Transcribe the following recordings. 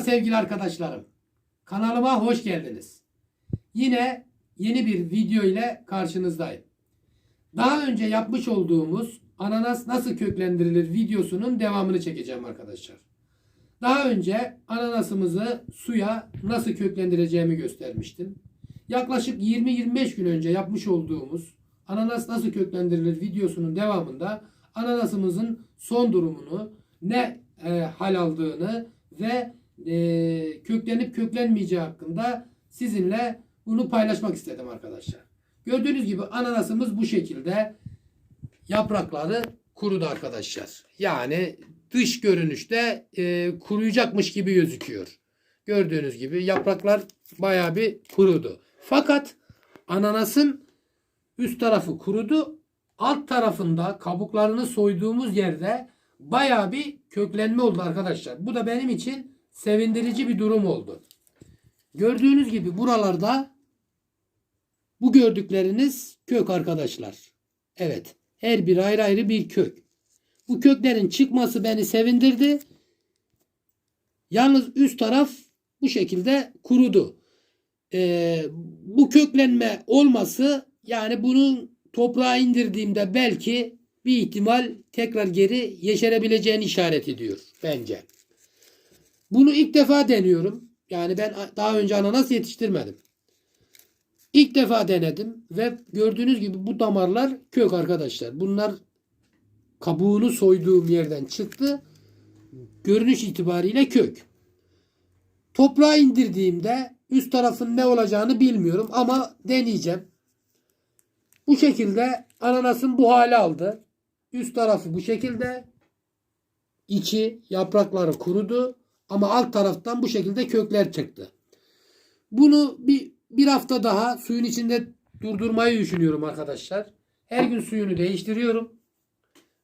Sevgili arkadaşlarım. Kanalıma hoş geldiniz. Yine yeni bir video ile karşınızdayım. Daha önce yapmış olduğumuz ananas nasıl köklendirilir videosunun devamını çekeceğim arkadaşlar. Daha önce ananasımızı suya nasıl köklendireceğimi göstermiştim. Yaklaşık 20-25 gün önce yapmış olduğumuz ananas nasıl köklendirilir videosunun devamında ananasımızın son durumunu, ne e, hal aldığını ve e, köklenip köklenmeyeceği hakkında sizinle bunu paylaşmak istedim arkadaşlar. Gördüğünüz gibi ananasımız bu şekilde yaprakları kurudu arkadaşlar. Yani dış görünüşte e, kuruyacakmış gibi gözüküyor. Gördüğünüz gibi yapraklar bayağı bir kurudu. Fakat ananasın üst tarafı kurudu. Alt tarafında kabuklarını soyduğumuz yerde bayağı bir köklenme oldu arkadaşlar. Bu da benim için sevindirici bir durum oldu. Gördüğünüz gibi buralarda bu gördükleriniz kök arkadaşlar. Evet. Her bir ayrı ayrı bir kök. Bu köklerin çıkması beni sevindirdi. Yalnız üst taraf bu şekilde kurudu. Ee, bu köklenme olması yani bunun toprağa indirdiğimde belki bir ihtimal tekrar geri yeşerebileceğini işaret ediyor bence. Bunu ilk defa deniyorum. Yani ben daha önce ananas yetiştirmedim. İlk defa denedim ve gördüğünüz gibi bu damarlar kök arkadaşlar. Bunlar kabuğunu soyduğum yerden çıktı. Görünüş itibariyle kök. Toprağa indirdiğimde üst tarafın ne olacağını bilmiyorum ama deneyeceğim. Bu şekilde ananasın bu hali aldı. Üst tarafı bu şekilde. İçi yaprakları kurudu ama alt taraftan bu şekilde kökler çıktı. Bunu bir, bir hafta daha suyun içinde durdurmayı düşünüyorum arkadaşlar. Her gün suyunu değiştiriyorum.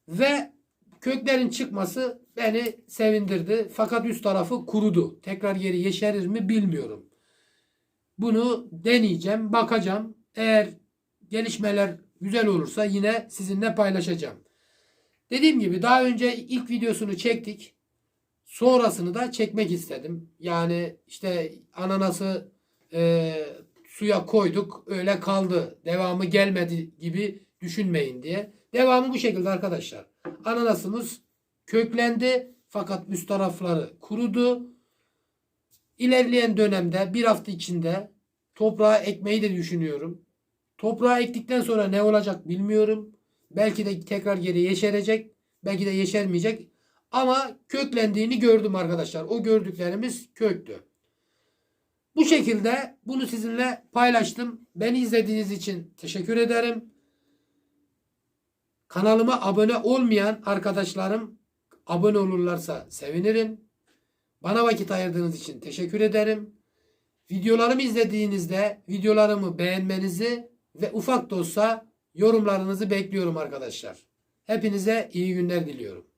Ve köklerin çıkması beni sevindirdi. Fakat üst tarafı kurudu. Tekrar geri yeşerir mi bilmiyorum. Bunu deneyeceğim, bakacağım. Eğer gelişmeler güzel olursa yine sizinle paylaşacağım. Dediğim gibi daha önce ilk videosunu çektik. Sonrasını da çekmek istedim. Yani işte ananası e, suya koyduk öyle kaldı. Devamı gelmedi gibi düşünmeyin diye. Devamı bu şekilde arkadaşlar. Ananasımız köklendi fakat üst tarafları kurudu. İlerleyen dönemde bir hafta içinde toprağa ekmeyi de düşünüyorum. Toprağa ektikten sonra ne olacak bilmiyorum. Belki de tekrar geri yeşerecek. Belki de yeşermeyecek. Ama köklendiğini gördüm arkadaşlar. O gördüklerimiz köktü. Bu şekilde bunu sizinle paylaştım. Beni izlediğiniz için teşekkür ederim. Kanalıma abone olmayan arkadaşlarım abone olurlarsa sevinirim. Bana vakit ayırdığınız için teşekkür ederim. Videolarımı izlediğinizde videolarımı beğenmenizi ve ufak da olsa yorumlarınızı bekliyorum arkadaşlar. Hepinize iyi günler diliyorum.